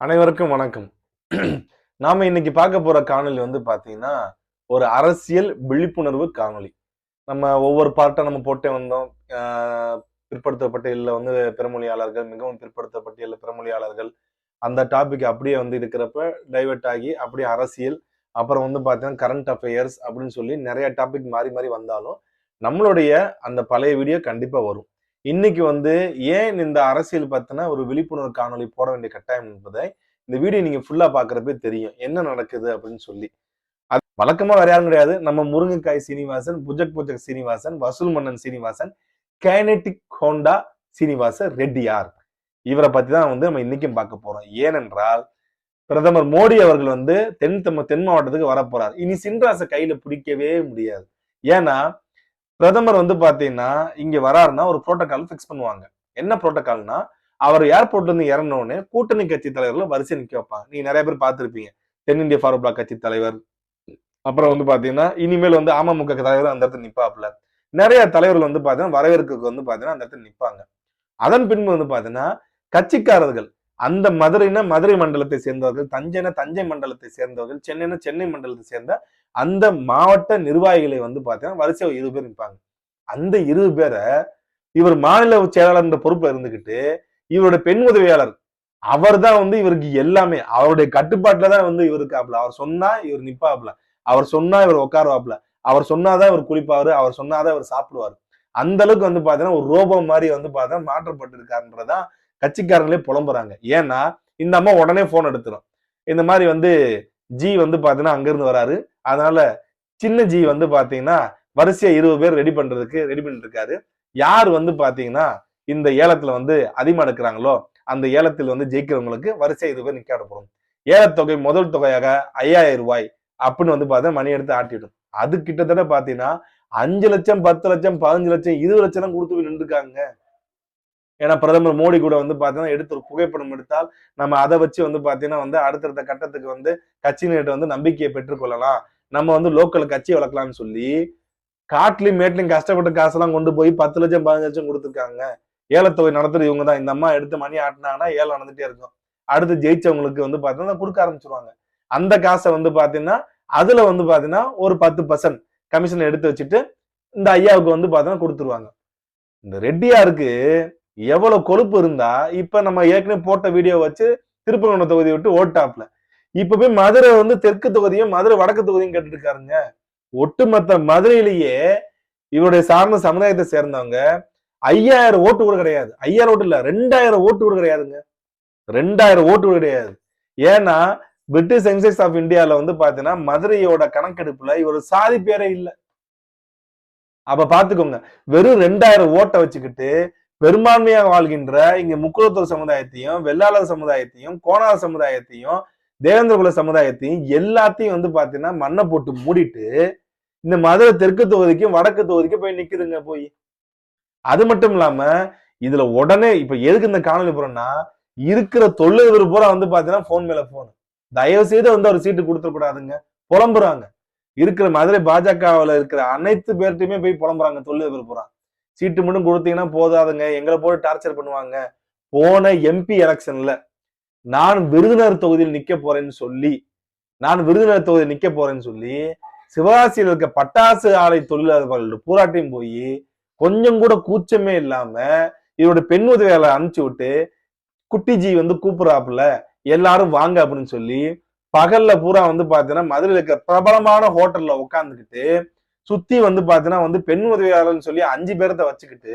அனைவருக்கும் வணக்கம். நாம இன்னைக்கு பார்க்க போற காணொலி வந்து பாத்தீங்கன்னா ஒரு அரசியல் விழிப்புணர்வு காணொளி. நம்ம ஒவ்வொரு பார்ட்டை நம்ம போட்டே வந்தோம். பிற்படுத்தப்பட்டியலில் வந்து பிறமொழியாளர்கள் மிகவும் பிற்படுத்தப்பட்டியலில் பிறமொழியாளர்கள் அந்த டாபிக் அப்படியே வந்து இருக்கிறப்ப டைவர்ட் ஆகி அப்படியே அரசியல் அப்புறம் வந்து பார்த்தீங்கன்னா கரண்ட் அஃபேர்ஸ் அப்படின்னு சொல்லி நிறைய டாபிக் மாறி மாறி வந்தாலும் நம்மளுடைய அந்த பழைய வீடியோ கண்டிப்பாக வரும். இன்னைக்கு வந்து ஏன் இந்த அரசியல் பத்தின ஒரு விழிப்புணர்வு காணொளி போட வேண்டிய கட்டாயம் என்பதை இந்த வீடியோ நீங்க ஃபுல்லா பாக்குறப்பே தெரியும். என்ன நடக்குது அப்படின்னு சொல்லி. அது வழக்கமா வேற யாரும் கிடையாது. நம்ம முருங்கைக்காய் சீனிவாசன் புஜக் புஜக் சீனிவாசன் வசூல் மன்னன் சீனிவாசன் கேனட்டிக் ஹோண்டா சீனிவாசன் ரெட்டியார் இவரை பத்தி தான் வந்து நம்ம இன்னைக்கும் பார்க்க போறோம். ஏனென்றால் பிரதமர் மோடி அவர்கள் வந்து தென் தம்ம தென் மாவட்டத்துக்கு வரப்போறார். இனி சின்ராசை கையில பிடிக்கவே முடியாது. ஏன்னா பிரதமர் வந்து பாத்தீங்கன்னா இங்க வராருன்னா ஒரு புரோட்டோகால் ஃபிக்ஸ் பண்ணுவாங்க. என்ன புரோட்டோகால்னா அவர் ஏர்போர்ட்ல இருந்து இறங்கின கூட்டணி கட்சி தலைவர்களை வரிசை நிக்க வைப்பாங்க. நீங்க நிறைய பேர் பார்த்திருப்பீங்க. தென்னிந்திய ஃபார்வர்ட் பிளாக் கட்சி தலைவர். அப்புறம் வந்து பாத்தீங்கன்னா இனிமேல் வந்து அமமுக தலைவர் அந்த இடத்துல நிப்பாப்ல நிறைய தலைவர்கள் வந்து பாத்தீங்கன்னா வரவேற்குக்கு வந்து பாத்தீங்கன்னா அந்த இடத்துல நிப்பாங்க. அதன் பின்பு வந்து பாத்தீங்கன்னா கட்சிக்காரர்கள் அந்த மதுரைனா மதுரை மண்டலத்தை சேர்ந்தவர்கள் தஞ்சைனா தஞ்சை மண்டலத்தை சேர்ந்தவர்கள் சென்னைனா சென்னை மண்டலத்தை சேர்ந்த அந்த மாவட்ட நிர்வாகிகளை வந்து பாத்தீங்கன்னா வரிசை இருபது பேர் நிற்பாங்க அந்த இருபது பேரை இவர் மாநில செயலாளர் என்ற பொறுப்புல இருந்துகிட்டு இவருடைய பெண் உதவியாளர் அவர் தான் வந்து இவருக்கு எல்லாமே அவருடைய கட்டுப்பாட்டுல தான் வந்து இவருக்கு ஆப்ல அவர் சொன்னா இவர் நிப்பாப்ல அவர் சொன்னா இவர் உட்காருவாப்ல அவர் சொன்னாதான் இவர் குளிப்பாரு. அவர் சொன்னாதான் இவர் சாப்பிடுவாரு. அந்த அளவுக்கு வந்து பாத்தீங்கன்னா ஒரு ரோபோ மாதிரி வந்து பார்த்தா மாற்றப்பட்டு இருக்காருன்றதான் கட்சிக்காரங்களே புலம்புறாங்க. ஏன்னா இந்த அம்மா உடனே போன் எடுத்துரும். இந்த மாதிரி வந்து ஜி வந்து பாத்தீங்கன்னா அங்கிருந்து வராரு. அதனால சின்ன ஜி வந்து பாத்தீங்கன்னா வரிசையா இருபது பேர் ரெடி பண்றதுக்கு ரெடி பண்ணிட்டு இருக்காரு யார் வந்து பாத்தீங்கன்னா இந்த ஏலத்துல வந்து அதிகமா எடுக்கிறாங்களோ அந்த ஏலத்தில் வந்து ஜெயிக்கிறவங்களுக்கு வரிசை இருபது பேர் நிக்காட போறோம். ஏலத்தொகை முதல் தொகையாக ஐயாயிரம் ரூபாய் அப்படின்னு வந்து பார்த்தா மணி எடுத்து ஆட்டிடும். அது கிட்டத்தட்ட பாத்தீங்கன்னா அஞ்சு லட்சம் பத்து லட்சம் பதினஞ்சு லட்சம் இருபது லட்சம் கொடுத்து போய் நின்றுருக்காங்க. ஏன்னா பிரதமர் மோடி கூட வந்து பார்த்தீங்கன்னா எடுத்து ஒரு புகைப்படம் எடுத்தால் நம்ம அதை வச்சு வந்து பார்த்தீங்கன்னா வந்து அடுத்தடுத்த கட்டத்துக்கு வந்து கட்சியினர்கிட்ட வந்து நம்பிக்கையை பெற்றுக்கொள்ளலாம் நம்ம வந்து லோக்கல் கட்சி வளர்க்கலாம்னு சொல்லி காட்டிலையும் மேட்லையும் கஷ்டப்பட்ட காசெல்லாம் கொண்டு போய் பத்து லட்சம் பதினஞ்சு லட்சம் கொடுத்துருக்காங்க. ஏலத்தொகை நடத்துறது இவங்க தான். இந்த அம்மா எடுத்து மணி ஆட்டினாங்கன்னா ஏலம் நடந்துட்டே இருக்கும். அடுத்து ஜெயிச்சவங்களுக்கு வந்து பார்த்தீங்கன்னா கொடுக்க ஆரம்பிச்சிருவாங்க. அந்த காசை வந்து பார்த்தீங்கன்னா அதுல வந்து பார்த்தீங்கன்னா ஒரு பத்து பர்சன்ட் கமிஷன் எடுத்து வச்சுட்டு இந்த ஐயாவுக்கு வந்து பார்த்தீங்கன்னா கொடுத்துருவாங்க. இந்த ரெட்டியாருக்கு எவ்வளவு கொழுப்பு இருந்தா இப்ப நம்ம ஏற்கனவே போட்ட வீடியோ வச்சு திருப்பரங்குன்றம் தொகுதி விட்டு ஓட்டாப்ல இப்ப போய் மதுரை வந்து தெற்கு தொகுதியும் மதுரை வடக்கு தொகுதியும் கேட்டுட்டு இருக்காருங்க ஒட்டுமொத்த மதுரையிலேயே இவருடைய சார்ந்த சமுதாயத்தை சேர்ந்தவங்க ஐயாயிரம் ஓட்டு கூட கிடையாது. ஐயாயிரம் ஓட்டு இல்ல ரெண்டாயிரம் ஓட்டு கூட கிடையாதுங்க. ரெண்டாயிரம் ஓட்டு கூட கிடையாது. ஏன்னா பிரிட்டிஷ் சென்செக்ஸ் ஆஃப் இந்தியால வந்து பாத்தீங்கன்னா மதுரையோட கணக்கெடுப்புல இவர் சாதி பேரே இல்ல. அப்ப பாத்துக்கோங்க வெறும் ரெண்டாயிரம் ஓட்டை வச்சுக்கிட்டு பெரும்பான்மையாக வாழ்கின்ற இங்க முக்குளத்தூர் சமுதாயத்தையும் வெள்ளாளர் சமுதாயத்தையும் கோணார் சமுதாயத்தையும் தேவேந்திரகுல சமுதாயத்தையும் எல்லாத்தையும் வந்து பாத்தீங்கன்னா மண்ணை போட்டு மூடிட்டு இந்த மதுரை தெற்கு தொகுதிக்கும் வடக்கு தொகுதிக்கும் போய் நிக்குதுங்க போய். அது மட்டும் இல்லாம இதுல உடனே இப்ப எதுக்கு இந்த காணொலி போறோம்னா இருக்கிற தொழிலதிபர் பூரா வந்து பாத்தீங்கன்னா போன் மேல போன் தயவு செய்து வந்து அவர் சீட்டு கொடுத்துடக்கூடாதுங்க. புலம்புறாங்க. இருக்கிற மதுரை பாஜகவில் இருக்கிற அனைத்து பேர்ட்டையுமே போய் புலம்புறாங்க தொழிலதிபர் பூரா. சீட்டு மட்டும் கொடுத்தீங்கன்னா போதாதுங்க. எங்களை போட்டு டார்ச்சர் பண்ணுவாங்க. போன எம்பி எலெக்ஷன்ல நான் விருதுநகர் தொகுதியில் நிக்க போறேன்னு சொல்லி நான் விருதுநகர் தொகுதியில் நிக்க போறேன்னு சொல்லி சிவகாசியில் இருக்க பட்டாசு ஆலை தொழிலாளர்கள் பூராட்டையும் போய் கொஞ்சம் கூட கூச்சமே இல்லாம இவரோட பெண் உதவியாளர் அனுப்பிச்சு விட்டு குட்டிஜி வந்து கூப்பிடுறாப்புல எல்லாரும் வாங்க அப்படின்னு சொல்லி பகல்ல பூரா வந்து பாத்தீங்கன்னா மதுரையில் இருக்க பிரபலமான ஹோட்டல்ல உட்காந்துக்கிட்டு சுத்தி வந்து பாத்தீங்கன்னா வந்து பெண் உதவியாளர்னு சொல்லி அஞ்சு பேர்த்த வச்சுக்கிட்டு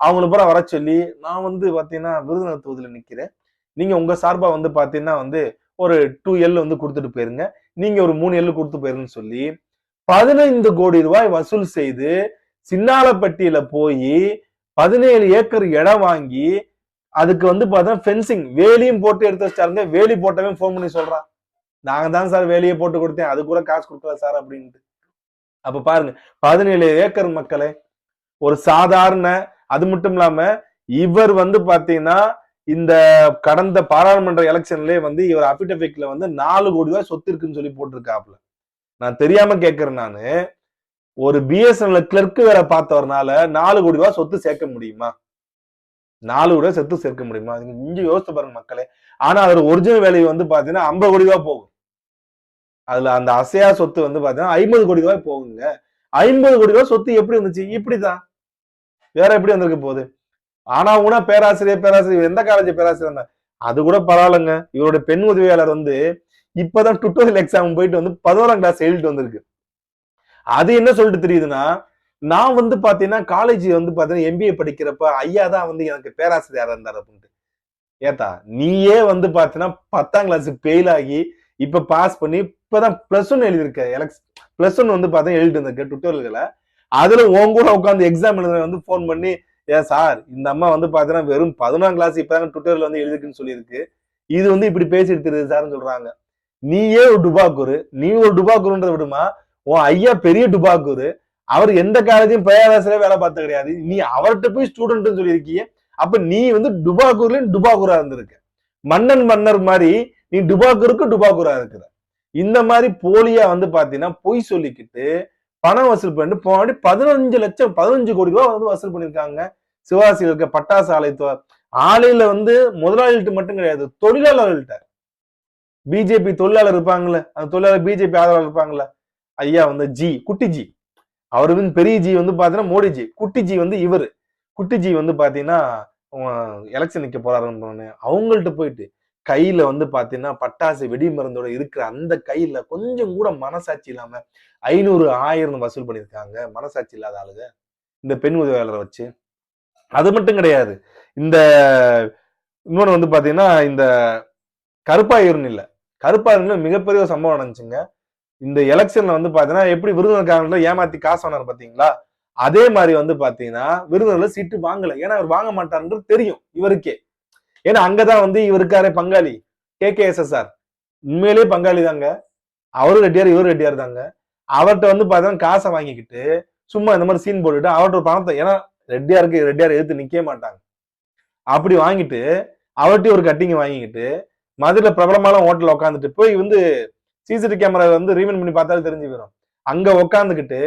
அவங்களை பூரா வர சொல்லி நான் வந்து பாத்தீங்கன்னா விருதுநகர் தொகுதியில நிக்கிறேன். நீங்க உங்க சார்பா வந்து பாத்தீங்கன்னா வந்து ஒரு டூ எல் வந்து கொடுத்துட்டு போயிருங்க. நீங்க ஒரு மூணு எல் கொடுத்து போயிருங்கன்னு சொல்லி பதினைந்து கோடி ரூபாய் வசூல் செய்து சின்னாலப்பட்டியில போய் பதினேழு ஏக்கர் இடம் வாங்கி அதுக்கு வந்து பார்த்தா ஃபென்சிங் வேலியும் போட்டு எடுத்து வச்சாருங்க வேலி போட்டவன் ஃபோன் பண்ணி சொல்றான். நாங்க தான் சார் வேலியை போட்டு கொடுத்தேன். அது கூட காசு கொடுக்கல சார் அப்படின்ட்டு. அப்ப பாருங்க பதினேழு ஏக்கர் மக்களே ஒரு சாதாரண அது மட்டும் இல்லாம இவர் வந்து பாத்தீங்கன்னா இந்த கடந்த பாராளுமன்ற எலெக்ஷன்லயே வந்து இவர் அபிடபிக்ல வந்து நாலு கோடி ரூபாய் சொத்து இருக்குன்னு சொல்லி போட்டிருக்காப்ல நான் தெரியாம கேட்கறேன் நானு. ஒரு பிஎஸ்என்எல் கிளர்க்கு வேற பார்த்தவர்னால நாலு கோடி ரூபாய் சொத்து சேர்க்க முடியுமா? நாலு கூட சொத்து சேர்க்க முடியுமா? இங்க யோசித்து பாருங்க மக்களே. ஆனா அதோட ஒரிஜினல் வேல்யூ வந்து பாத்தீங்கன்னா ஐம்பது கோடி ரூபாய் போகும். அதுல அந்த அசையா சொத்து வந்து பாத்தீங்கன்னா ஐம்பது கோடி ரூபாய் போகுங்க. ஐம்பது கோடி ரூபாய் சொத்து எப்படி வந்துச்சு? இப்படிதான். வேற எப்படி வந்திருக்கு போகுது? ஆனா கூட பேராசிரியர் பேராசிரியர் எந்த காலேஜ் பேராசிரியர் இருந்தா அது கூட பரவாயில்லைங்க. இவருடைய பெண் உதவியாளர் வந்து இப்பதான் டுட்டோரியல் எக்ஸாம் போயிட்டு வந்து பதினோராம் கிளாஸ் எழுதிட்டு வந்திருக்கு. அது என்ன சொல்லிட்டு தெரியுதுன்னா நான் வந்து பாத்தீங்கன்னா காலேஜ் வந்து பாத்தீங்கன்னா எம்பிஏ படிக்கிறப்ப ஐயா தான் வந்து எனக்கு பேராசிரியரா இருந்தார் அப்படின்ட்டு. ஏத்தா நீயே வந்து பாத்தீங்கன்னா பத்தாம் கிளாஸ் ஃபெயில் ஆகி இப்ப பாஸ் பண்ணி இப்பதான் பிளஸ் ஒன் எழுதியிருக்க எலக்ஸ் பிளஸ் ஒன் வந்து பார்த்தா எழுதிட்டு இருந்திருக்க டுட்டோரியல்களை அதுல உன் கூட உட்காந்து எக்ஸாம் எழுதுற வந்து ஃபோன் பண்ணி ஏன் சார் இந்த அம்மா வந்து பாத்தீங்கன்னா வெறும் பதினொன்றாம் கிளாஸ் இப்பதான் டுட்டோரியல் வந்து எழுதிருக்குன்னு சொல்லியிருக்கு. இது வந்து இப்படி பேசி எடுத்துருது சார்னு சொல்றாங்க. நீயே ஒரு டுபாக்கூரு நீ ஒரு டுபாக்கூருன்றத விடுமா? உன் ஐயா பெரிய டுபாக்கூரு அவர் எந்த காலேஜையும் பேராசிரியர் வேலை பார்த்து கிடையாது. நீ அவர்கிட்ட போய் ஸ்டூடெண்ட்னு சொல்லியிருக்கீங்க. அப்ப நீ வந்து டுபாக்கூர்லயும் டுபாக்கூரா இருந்திருக்க. மன்னன் மன்னர் மாதிரி நீ டுபாக்கூருக்கு டுபாக்கூரா இருக்கிற. இந்த மாதிரி போலியா வந்து பாத்தீங்கன்னா பொய் சொல்லிக்கிட்டு பணம் வசூல் பண்ணிட்டு போனாடி பதினஞ்சு லட்சம் பதினஞ்சு கோடி ரூபாய் வந்து வசூல் பண்ணிருக்காங்க சிவாசியில் இருக்க பட்டாசு ஆலயத்துவ ஆலையில வந்து முதலாளிகிட்ட மட்டும் கிடையாது தொழிலாளர்கள்ட்ட. பிஜேபி தொழிலாளர் இருப்பாங்களே அந்த தொழிலாளர் பிஜேபி ஆதரவாளர் இருப்பாங்கல்ல. ஐயா வந்து ஜி குட்டி ஜி. வந்து பெரிய ஜி வந்து பாத்தீங்கன்னா மோடி ஜி. குட்டி ஜி வந்து இவரு. குட்டி ஜி வந்து பாத்தீங்கன்னா எலெக்ஷன் நிக்க போறாருன்னு அவங்கள்ட்ட போயிட்டு கையில வந்து பாத்தீங்கன்னா பட்டாசு வெடி மருந்தோட இருக்கிற அந்த கையில கொஞ்சம் கூட மனசாட்சி இல்லாம ஐநூறு ஆயிரம் வசூல் பண்ணியிருக்காங்க. மனசாட்சி இல்லாத ஆளுங்க. இந்த பெண் உதவியாளரை வச்சு. அது மட்டும் கிடையாது. இந்த இன்னொன்று வந்து பாத்தீங்கன்னா இந்த கருப்பாயூர்னு இல்லை. கருப்பாயூர்னு மிகப்பெரிய ஒரு சம்பவம் நடந்துச்சுங்க. இந்த எலெக்ஷன்ல வந்து பாத்தீங்கன்னா எப்படி விருதுநகர்காரங்கள ஏமாத்தி காசு வாங்கினார் பாத்தீங்களா? அதே மாதிரி வந்து பாத்தீங்கன்னா விருதுநகர்ல சீட்டு வாங்கல. ஏன்னா அவர் வாங்க மாட்டாருன்றது தெரியும் இவருக்கே. ஏன்னா அங்கதான் வந்து இவர் இருக்காரு பங்காளி. K K S S R உண்மையிலேயே பங்காளி தாங்க அவரும் ரெட்டியார் இவரும் ரெட்டியார் தாங்க அவர்கிட்ட வந்து பார்த்தீங்கன்னா காசை வாங்கிக்கிட்டு சும்மா இந்த மாதிரி சீன் போட்டுட்டு அவர்கிட்ட ஒரு பணத்தை ஏன்னா ரெட்டியாருக்கு ரெட்டியார் எதிர்த்து நிக்கவே மாட்டாங்க. அப்படி வாங்கிட்டு அவர்கிட்டயும் ஒரு கட்டிங் வாங்கிக்கிட்டு மதுரையில் பிரபலமான ஹோட்டலில் உட்காந்துட்டு போய் வந்து சிசிடிவி கேமரா வந்து ரீவன் பண்ணி பார்த்தாலும் தெரிஞ்சு போயிடும் அங்க உட்காந்துக்கிட்டு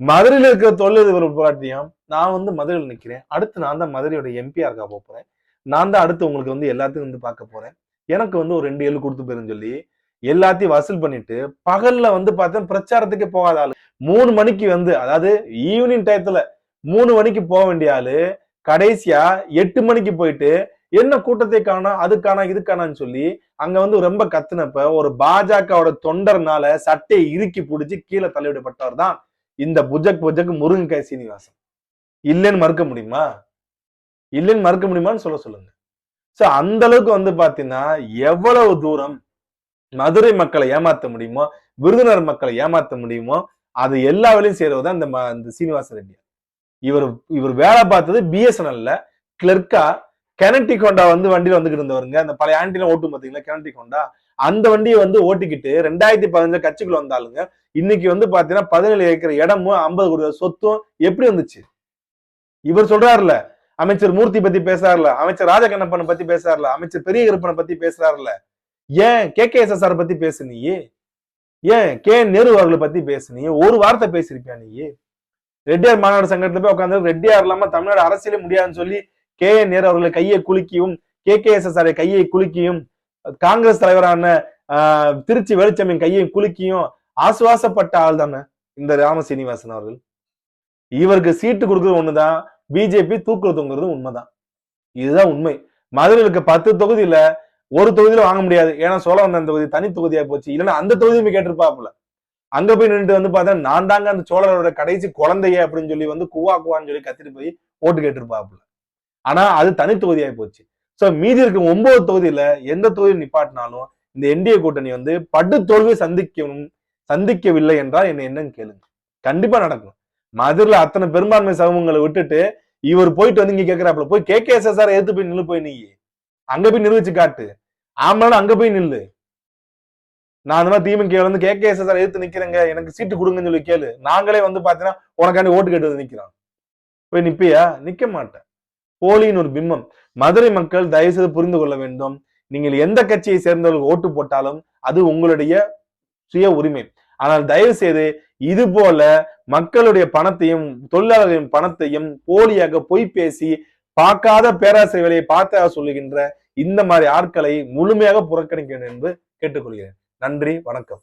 மதுரையில் இருக்கிற தொழிலதிபர் போராட்டியம் நான் வந்து மதுரையில் நிற்கிறேன் அடுத்து நான் தான் மதுரையோட எம்பியா இருக்கா போறேன். நான் தான் அடுத்து உங்களுக்கு வந்து எல்லாத்தையும் வந்து பார்க்க போறேன். எனக்கு வந்து ஒரு ரெண்டு ஏழு கொடுத்து போயிருன்னு சொல்லி எல்லாத்தையும் வசூல் பண்ணிட்டு பகல்ல வந்து பார்த்தா பிரச்சாரத்துக்கே போகாத ஆளு. மூணு மணிக்கு வந்து அதாவது ஈவினிங் டயத்துல மூணு மணிக்கு போக வேண்டிய ஆளு. கடைசியா எட்டு மணிக்கு போயிட்டு என்ன கூட்டத்தை காணா அது காணா இது காணான்னு சொல்லி அங்க வந்து ரொம்ப கத்துனப்ப ஒரு பாஜகவோட தொண்டர்னால சட்டையை இறுக்கி பிடிச்சி கீழே தள்ளிவிடப்பட்டவர் தான் இந்த புஜக் புஜக் முருங்கைக்காய் சீனிவாசன். இல்லைன்னு மறுக்க முடியுமா? இல்லைன்னு மறுக்க முடியுமான்னு சொல்ல சொல்லுங்க. ஸோ அந்த அளவுக்கு வந்து பாத்தீங்கன்னா எவ்வளவு தூரம் மதுரை மக்களை ஏமாத்த முடியுமோ விருதுநர் மக்களை ஏமாத்த முடியுமோ அது எல்லா வேலையும் செய்யறதுதான் இந்த இந்த சீனிவாச ரெட்டி இவர் இவர் வேலை பார்த்தது பிஎஸ்என்எல்ல கிளர்க்கா கெனட்டி கொண்டா வந்து வண்டியில வந்துகிட்டு இருந்தவருங்க. அந்த பழைய ஆண்டிலாம் ஓட்டும் பார்த்தீங்களா கெனட்டி கொண்டா? அந்த வண்டியை வந்து ஓட்டிக்கிட்டு ரெண்டாயிரத்தி பதினஞ்சு கட்சிக்குள்ள வந்தாலுங்க இன்னைக்கு வந்து பாத்தீங்கன்னா பதினேழு ஏக்கர் இடமும் ஐம்பது கோடி சொத்தும் எப்படி வந்துச்சு? இவர் சொல்றாருல அமைச்சர் மூர்த்தி பத்தி பேசுறாருல அமைச்சர் ராஜகண்ணப்பனை பத்தி பேசுறாருல அமைச்சர் பெரிய கருப்பனை பத்தி பேசுறாருல ஏன் K K S S R பத்தி பேசுனியே? ஏன் கே நேரு அவர்களை பத்தி பேசுனியே? ஒரு வார்த்தை பேசியிருப்பியா நீ? ரெட்டியார் மாநாடு சங்கத்துல போய் உட்காந்து ரெட்டியார் இல்லாம தமிழ்நாடு அரசியலே முடியாதுன்னு சொல்லி கே என் நேரு அவர்களை கையை குலுக்கியும் K K S S R கையை குலுக்கியும் காங்கிரஸ் தலைவரான ஆஹ், திருச்சி வெளிச்சமின் கையை குலுக்கியும் ஆசுவாசப்பட்ட ஆள் தானே இந்த ராம சீனிவாசன் அவர்கள்? இவருக்கு சீட்டு கொடுக்குறது ஒண்ணுதான் பிஜேபி தூக்குல தொங்குறது உண்மைதான். இதுதான் உண்மை. மதுரையில் இருக்க பத்து தொகுதியில ஒரு தொகுதியில வாங்க முடியாது. ஏன்னா சோழவந்தன் தொகுதி தனி தொகுதியா போச்சு. இல்லைன்னா அந்த தொகுதியும் கேட்டிருப்பாப்புல. அங்க போய் நின்றுட்டு வந்து பார்த்தா நான் தாங்க அந்த சோழரோட கடைசி குழந்தைய அப்படின்னு சொல்லி வந்து குவா குவான்னு சொல்லி கத்திட்டு போய் ஓட்டு கேட்டிருப்பாப்புல. ஆனா அது தனி தொகுதியாகி போச்சு. சோ மீதி இருக்க ஒன்பது தொகுதியில எந்த தொகுதியில் நிப்பாட்டினாலும் இந்த என்டிஏ கூட்டணி வந்து படு தோல்வியை சந்திக்கணும் சந்திக்கவில்லை என்றால் என்ன என்னன்னு கேளுங்க. கண்டிப்பா நடக்கும். மதுரில் அத்தனை பெரும்பான்மை சமூகங்களை விட்டுட்டு இவர் போயிட்டு வந்து இங்க கேட்கிறாப்புல போய் K K S S R எடுத்து போய் நில்லு போய் நீ. அங்க போய் நிரூபிச்சு காட்டு. ஆமாலும் அங்க போய் நில்லு. நான் அந்த மாதிரி திமுக வந்து K K S S R எடுத்து நிக்கிறேங்க. எனக்கு சீட்டு கொடுங்கன்னு சொல்லி கேளு. நாங்களே வந்து பாத்தீங்கன்னா உனக்காண்டி ஓட்டு கேட்டு வந்து நிக்கிறோம். போய் நிப்பியா? நிக்க மாட்டேன். போலியின் ஒரு பிம்பம். மதுரை மக்கள் தயவு செய்து புரிந்து கொள்ள வேண்டும். நீங்கள் எந்த கட்சியை சேர்ந்தவர்கள் ஓட்டு போட்டாலும் அது உங்களுடைய சுய உரிமை. ஆனால் தயவு செய்து இது போல மக்களுடைய பணத்தையும் தொழிலாளர்களின் பணத்தையும் போலியாக பொய் பேசி பார்க்காத பேராசை வேலையை பார்த்த சொல்லுகின்ற இந்த மாதிரி ஆட்களை முழுமையாக புறக்கணிக்க வேண்டும் என்று கேட்டுக்கொள்கிறேன். நன்றி வணக்கம்.